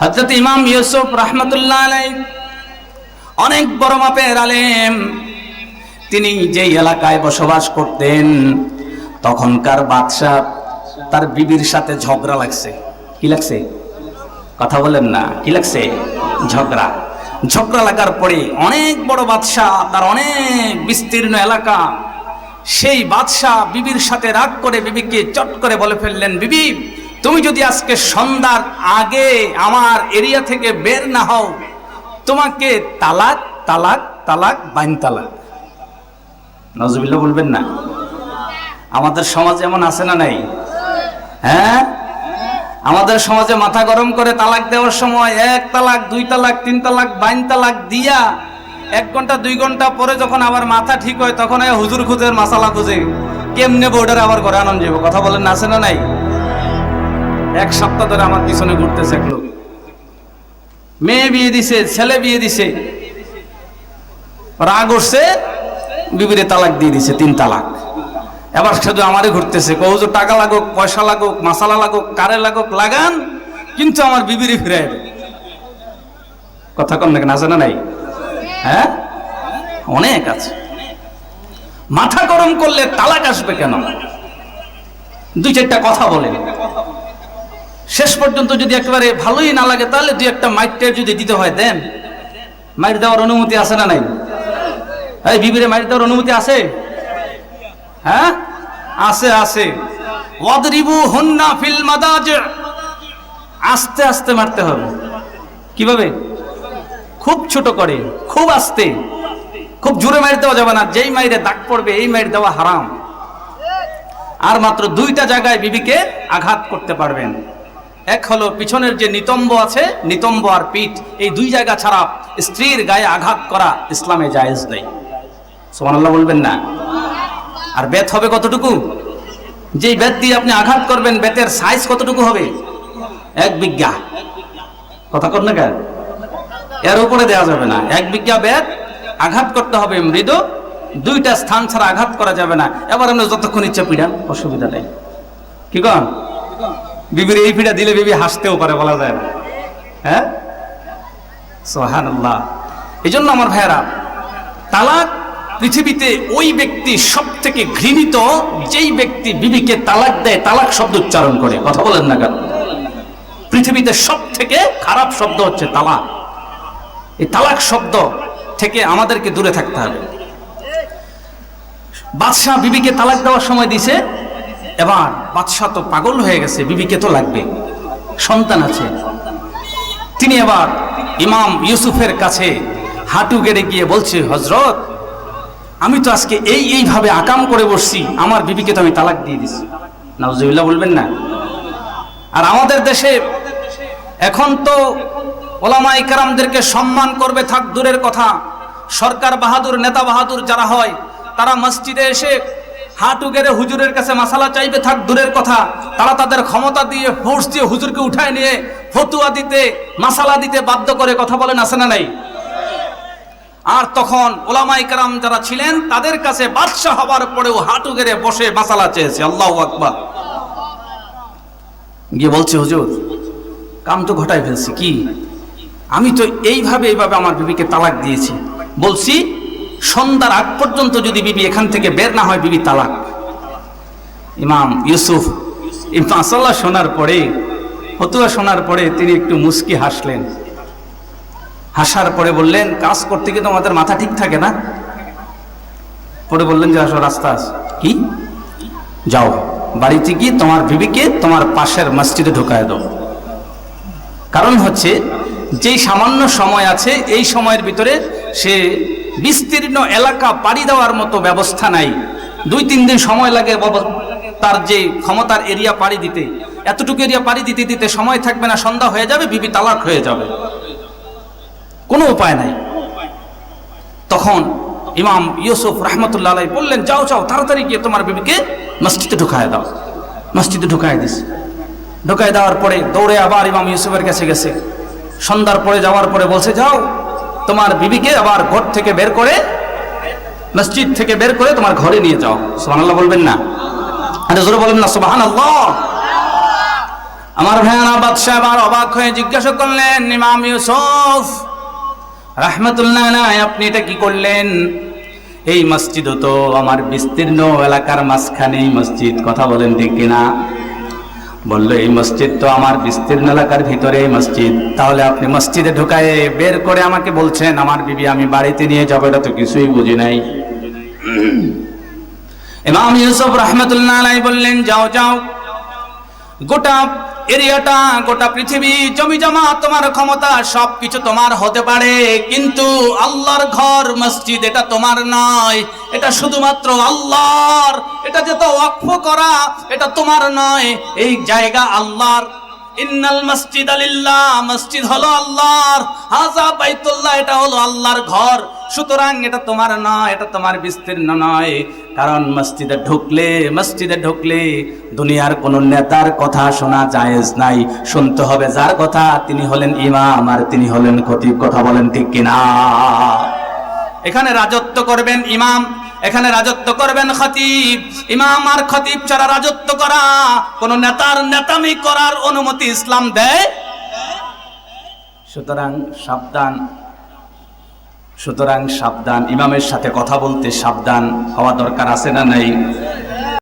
হজরত ইমাম ইউসুফ রহমতুল্লাহ আলাই অনেক বড় মাপের আলেম। তিনি যেই এলাকায় বসবাস করতেন, তখনকার বাদশাহ তার বিবির সাথে ঝগড়া লাগছে। কি লাগছে? কথা বলেন না, কি লাগছে? ঝগড়া। ঝগড়া লাগার পরে অনেক বড় বাদশাহ, তার অনেক বিস্তীর্ণ এলাকা, সেই বাদশাহ বিবির সাথে রাগ করে বিবিকে চট করে বলে ফেললেন, বিবি তুমি যদি আজকে সন্ধ্যার আগে আমার এরিয়া থেকে বের না হও, তোমাকে তালাক তালাক তালাক, বাইন তালাক। নজবিল্লা বলবেন না। আমাদের সমাজ এমন আছে না নাই? হ্যাঁ? আমাদের সমাজে মাথা গরম করে তালাক দেওয়ার সময় এক তালাক, দুই তালাক, তিন তালাক, বাইন তালাক দিয়া এক ঘণ্টা, দুই ঘণ্টা পরে যখন আবার মাথা ঠিক হয়, তখন হুজুর খুঁজের মাসালা খুঁজে কেমনে বোর্ডার আবার ঘরে আনন্দ যাব? কথা বলেন আছে না নাই? এক সপ্তাহ ধরে আমার পিছনে ঘুরতেছে এক লোক। মেয়ে বিয়ে দিছে, ছেলে বিয়ে দিছে। রাগ উঠছে, বিবিরে তালাক দিয়ে দিছে, তিন তালাক। এবার শুধু আমারই ঘুরতেছে কৌজো টাকা লাগুক, পয়সা লাগুক মশালা লাগুক, কারে লাগুক, লাগান, কিন্তু আমার বিবিরে ফিরে কথা কম দেখেন আছে না নাই? হ্যাঁ? অনেক আছে। মাথা গরম করলে তালাক আসবে কেন? দুই চারটা কথা বলেন। শেষ পর্যন্ত যদি একেবারে ভালোই না লাগে, তাহলে দুই একটা মাইটটা যদি দিতে হয়, দেন। মাইট দেওয়ার অনুমতি আছে না নাই? এই বিবিরে মাইট দেওয়ার অনুমতি আছে? হ্যাঁ? আছে আছে। ওয়াদরিবু হুন্না ফিল মাদাজ। আস্তে আস্তে মারতে হবে। কীভাবে? খুব ছোট করে, খুব আস্তে। খুব জোরে মাইর দেওয়া যাবে না। যেই মাইরে দাগ পড়বে, এই মাইর দেওয়া হারাম। আর মাত্র দুইটা জায়গায় বিবিকে আঘাত করতে পারবেন। এক হলো পিছনের যে নিতম্ব আছে, নিতম্ব আর পিঠ, এই দুই জায়গা ছাড়া স্ত্রীর গায়ে আঘাত করা ইসলামে জায়েজ নেই। সোমানাল্লাহ বলবেন না। আর বেত হবে কতটুকু? যেই বেত দিয়ে আপনি আঘাত করবেন, বেতের সাইজ কতটুকু হবে? এক বিজ্ঞা কথা কর না কেন? এর উপরে দেওয়া যাবে না। এক বিজ্ঞা বেত আঘাত করতে হবে মৃদু, দুইটা স্থান ছাড়া আঘাত করা যাবে না। এবার আমরা যতক্ষণ ইচ্ছা পিড়ান অসুবিধা নেই। কি কন? বিবির এই পিড়া দিলে বিবি হাসতেও পারে, বলা যায় না। হ্যাঁ? সোহান এই জন্য আমার ভাইয়েরা, তালাক পৃথিবীতে ওই ব্যক্তি সব থেকে ঘৃণিত, যেই ব্যক্তি বিবিকে তালাক দেয়, তালাক শব্দ উচ্চারণ করে। কথা বলেন না কেন? পৃথিবীতে সব থেকে খারাপ শব্দ হচ্ছে তালাক। এই তালাক শব্দ থেকে আমাদেরকে দূরে থাকতে হবে। বাদশাহ বিবিকে তালাক দেওয়ার সময় দিছে এবার বাদশাহ তো পাগল হয়ে গেছে, বিবিকে তো লাগবে। সন্তান আছে। তিনি এবার ইমাম ইউসুফের কাছে হাঁটু গেড়ে গিয়ে বলছে হজরত আমি তো আজকে এই এইভাবে আকাম করে বসছি, আমার বিবিকে তো আমি তালাক দিয়ে দিছি। নাউজুবিল্লাহ বলবেন না। আর আমাদের দেশে এখন তো ওলামা ইকরামদেরকে সম্মান করবে, থাক দূরের কথা। সরকার বাহাদুর, নেতা বাহাদুর যারা হয়, তারা মসজিদে এসে হাঁটু গেড়ে হুজুরের কাছে মাসালা চাইবে থাক দূরের কথা। তারা তাদের ক্ষমতা দিয়ে ফোর্স দিয়ে হুজুরকে উঠায় নিয়ে ফতুয়া দিতে, মাসালা দিতে বাধ্য করে কথা বলেন আসে না নাই? আর তখন ওলামাই কারাম যারা ছিলেন, তাদের কাছে বাদশাহ হবার পরেও হাঁটু গেড়ে বসে মাসালা চেয়েছে। আল্লাহ আকবার। গিয়ে বলছে, হুজুর, কাম তো ঘটাই ফেলছি, কি? আমি তো এইভাবে এইভাবে আমার বিবিকে তালাক দিয়েছি। বলছি সন্ধ্যার আগ পর্যন্ত যদি বিবি এখান থেকে বের না হয়, বিবি তালাক। ইমাম ইউসুফ এই মাসাল্লাহ শোনার পরে, ফতুয়া শোনার পরে তিনি একটু মুস্কি হাসলেন। হাসার পরে বললেন, কাজ করতে গিয়ে তোমাদের মাথা ঠিক থাকে না? পরে বললেন, যে আসো, রাস্তা কি? যাও, বাড়িতে গিয়ে তোমার বিবিকে তোমার পাশের মসজিদে ঢোকায় দাও। কারণ হচ্ছে যেই সামান্য সময় আছে, এই সময়ের ভিতরে সে বিস্তীর্ণ এলাকা পাড়ি দেওয়ার মতো ব্যবস্থা নাই। দুই, তিন দিন সময় লাগে তার যে ক্ষমতার এরিয়া পাড়ি দিতে। এতটুকু এরিয়া পাড়ি দিতে দিতে সময় থাকবে না, সন্ধ্যা হয়ে যাবে, বিবি তালাক হয়ে যাবে। কোনো উপায় নাই। তখন ইমাম ইউসুফ রহমতুল্লাহ বললেন, যাও যাও, তাড়াতাড়ি গিয়ে তোমার বিবিকে মসজিদে ঢুকায় দাও। মসজিদে ঢুকায় দিস ঢুকায় দেওয়ার পরে দৌড়ে আবার ইমাম ইউসুফের কাছে গেছে। সন্ধ্যার পরে যাওয়ার পরে বলছে, যাও, তোমার বিবিকে আবার ঘর থেকে বের করে, মসজিদ থেকে বের করে তোমার ঘরে নিয়ে যাও। সোহান বলবেন না। আরে জোরে না সোহান আমার ভাইয়ানা বাদশাহ আবার অবাক হয়ে জিজ্ঞাসা করলেন, ইমাম ইউসুফ, রাহমাতুল্লাহ নাই আপনি এটা কি করলেন? এই মসজিদও তো আমার বিস্তীর্ণ এলাকার মাঝখানে মসজিদ। কথা বলেন ঠিক কিনা? বলল, এই মসজিদ তো আমার বিস্তীর্ণ এলাকার ভিতরে এই মসজিদ। তাহলে আপনি মসজিদে ঢুকায় বের করে আমাকে বলছেন, আমার বিবি আমি বাড়িতে নিয়ে যাব, এটা তো কিছুই বুঝি নাই। ইমাম ইউসুফ রহমতুল্লাহ বললেন, যাও যাও। গোটা এরিয়াটা, গোটা পৃথিবী, জমি জমা, তোমার ক্ষমতা, সবকিছু তোমার হতে পারে। কিন্তু আল্লাহর ঘর, মসজিদ, এটা তোমার নয়। এটা শুধুমাত্র আল্লাহর। এটা যে তো ওয়াকফ করা, এটা তোমার নয়। এই জায়গা আল্লাহর। ইন্নাল মসজিদ আলিল্লাহ মসজিদ হলো আল্লাহর। হাজা বাইতুল্লাহ, এটা হলো আল্লাহর ঘর। সুতরাং এটা তোমার নয়, এটা তোমার বিস্তীর্ণ নয়। কারণ মসজিদে ঢুকলে মসজিদে ঢুকলে দুনিয়ার কোন নেতার কথা শোনা জায়েজ নাই। শুনতে হবে যার কথা, তিনি হলেন ইমাম আর তিনি হলেন খতিব। কথা বলেন ঠিক কিনা? এখানে রাজত্ব করবেন ইমাম, এখানে রাজত্ব করবেন খতিব। ইমাম আর খতিব ছাড়া রাজত্ব করা, কোন নেতার নেতামি করার অনুমতি ইসলাম দেয়? সুতরাং সাবধান সুতরাং সাবধান ইমামের সাথে কথা বলতে সাবধান হওয়া দরকার আছে না নাই?